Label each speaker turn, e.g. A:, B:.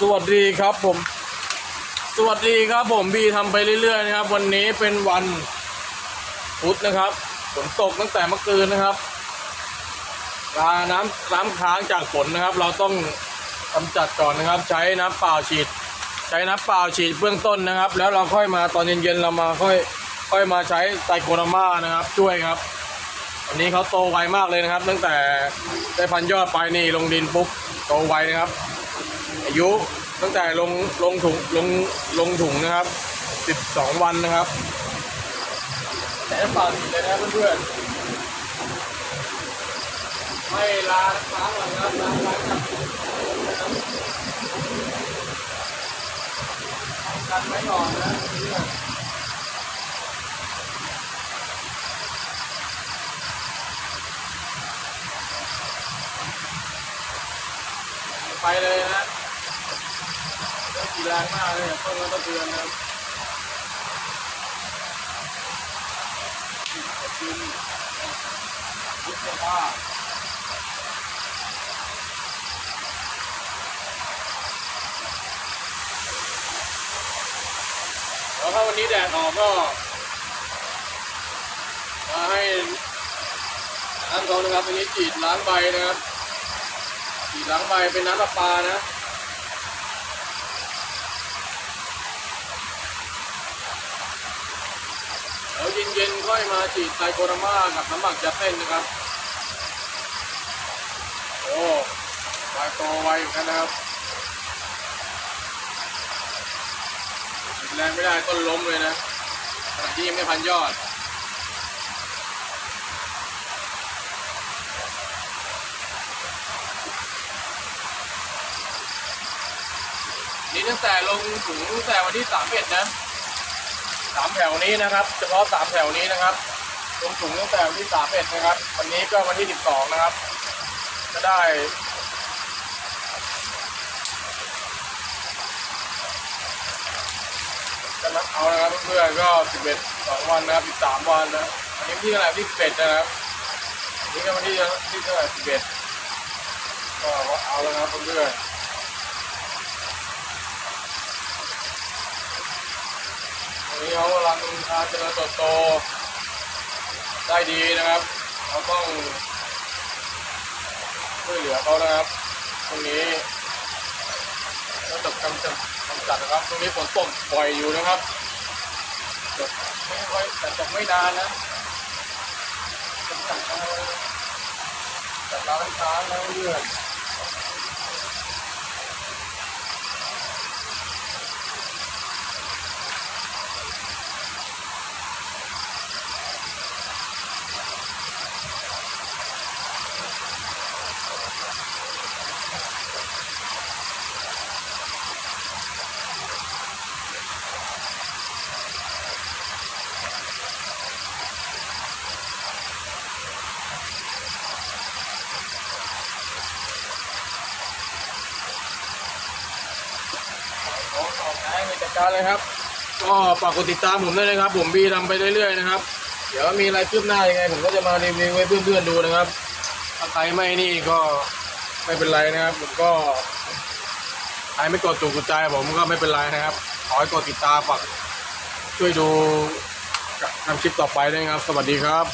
A: สวัสดีครับผม สวัสดีครับผมบีทำไปเรื่อยๆนะครับ วันนี้เป็นวันพุธนะครับฝนตกตั้งแต่เมื่อคืนนะครับกาน้ำน้ำค้างจากฝนนะครับ เราต้องกำจัดก่อนนะครับ ใช้น้ำเปล่าฉีด ใช้น้ำเปล่าฉีดเบื้องต้นนะครับ แล้วเราค่อยมาตอนเย็นๆเรามาค่อย ค่อยมาใช้ไตโคนามานะครับ ช่วยครับอันนี้เขาโตไวมากเลยนะครับ ตั้งแต่ได้พันยอดไปนี่ลงดินปุ๊บโตไวนะครับ อายุตั้งแต่ลงลงถุงลงลงถุงนะครับ12วันนะครับแต่น้ำเปล่าฉีดเลยนะเพื่อนๆไม่ลางล้างหลังนะครับล้างล้างกับกันไว้ก่อนนะเพื่อนไปเลยนะ เรื่องกีฬามากเลยต้นแล้วก็เดือนครับขอบคุณพุทธภาพแล้วถ้าวันนี้แดดออกก็มาให้น้ำเขานะครับวันนี้ฉีดล้างใบนะครับฉีดล้างใบเป็นน้ำประปานะ แล้ว เย็นค่อยมาฉีดไตโคนามากับน้ำหมักจะเต้นนะครับ โอ้ไวโตไวเหมือนกันนะครับแรงไม่ได้ต้นล้มเลยนะขณะที่ยังไม่พันยอดนี่ตั้งแต่ลงถึงตั้งแต่วันที่สามเอ็ดนะ สามแถวนี้นะครับ เฉพาะสามแถวนี้นะครับลงถุงตั้งแต่วันที่สามเอ็ดนะครับ วันนี้ก็วันที่สิบสองนะครับก็ได้จะนับเอานะครับเพื่อนๆก็สิบเอ็ดสองวันนะครับอีกสามวันนะอันนี้ที่เท่าไหร่ที่สิบเอ็ดนะครับอันนี้ก็วันที่ที่เท่าไหร่สิบเอ็ดก็เอาแล้วนะครับเพื่อนๆ วันนี้ เขากำลังการเจริญเติบโตได้ดีนะครับ เราต้องช่วยเหลือเขานะครับตรงนี้ต้องจัดกำจัดกำจัดนะครับ ตรงนี้ฝนตกบ่อยอยู่นะครับตกไม่ค่อยแต่ตกไม่นานนะกำจัดนะจัดร้านค้าแล้วเรื่อย ขอขอบให้ในจัด การเลยครับ ก็ฝากกดติดตามผมด้วยนะครับ ผมบีทำไปเรื่อยๆนะครับ เดี๋ยวมีอะไรคืบหน้ายังไง ผมก็จะมารีวิวให้เพื่อนๆดูนะครับถ้าใครไม่นี่ก็ไม่เป็นไรนะครับ ผมก็ใครไม่กดถูกใจผมก็ไม่เป็นไรนะครับ ขอให้กดติดตามฝากช่วยดูทำคลิปต่อไปด้วยครับ สวัสดีครับ